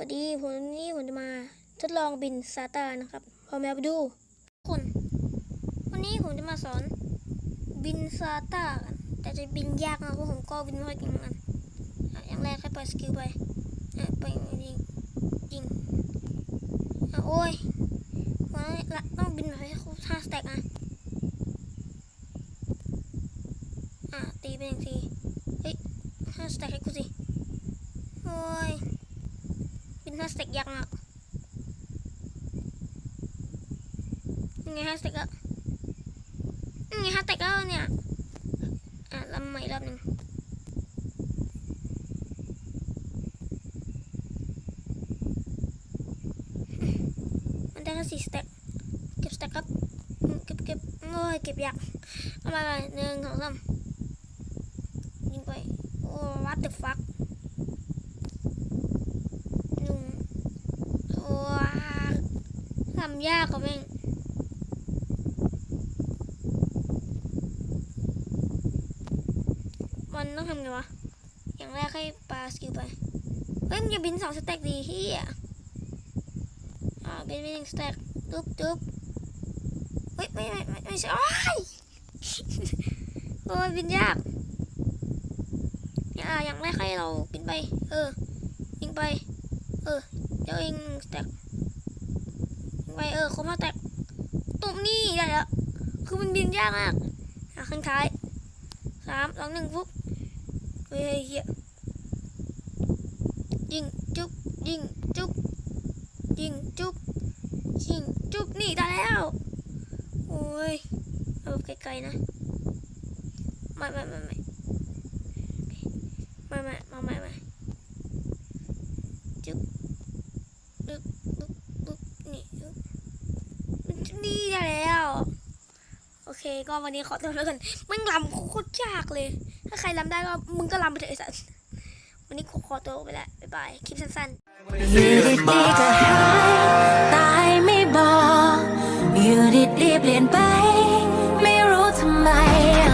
วัสดีผมวันนี้ผมจะมาทดลองบินซาตานะครับพร้อมแล้วไปดูทุกคน วันนี้ผมจะมาสอนบินซาตากันแต่จะบินยากนะเพราะผมก็บินไม่ค่อยเก่งเหมือนกันอย่างแรกให้ปล่อยสกิลไปไปยิงยิงโอ้ยวันนี้ต้องบินให้ครบห้าสแต็กนะอะตีไปหนึ่งทีเฮ้ยห้าสแต็กให้กูสิโอ้ย บินห้าสต็กยากมากยังไงห้าสต็กแล้วยังไงห้าสต็กแล้วเนี่ย อะลำใหม่รอบหนึ่งมันได้แค่สี่สเต็กเก็บสเต็กครับเก็บเก็บโอ้ยเก็บยากเอามาเลยหนึ่งสองสามยิงไปโอ้ what the fuck นึ่งว้า ทำยากกว่าแม่งมันต้องทำไงวะ อย่างแรกให้ปลาสกิลไป เฮ้ยมันจะบินสองสเต็กดีเฮียอ่าบินไปหนึ่งสเต็กจุ๊บจุ๊บเฮ้ยไม่ไม่ไม่ไม่ใช่โอ้ยโอ้ยบินยากอ่าอย่างแรกให้เราบินไป เออยิงไป เออเดี๋ยวเองสแต็ก ไปเออครบห้าแตกตุ่มนี่ได้แล้ว คือมันบินยากมากอะข้างท้ายสามสองหนึ่งปุ๊บเฮ้ยเฮียยิงจุ๊บยิงจุ๊บยิงจุ๊บยิงจุ๊บนี่ได้แล้ว โอ้ยเอาไกลๆนะ ไม่ไม่ไม่ไม่ นี่ได้แล้ว โอเค ก็วันนี้ขอจบแล้วกันมึงลำโคตรยากเลย ถ้าใครลำได้ก็มึงก็ลำไปเถอะไอ้สัสวันนี้ขอขอตัวไปแล้วบ๊ายบาย คลิปสั้นๆตายไม่บอกอยู่ดีๆเปลี่ยนไป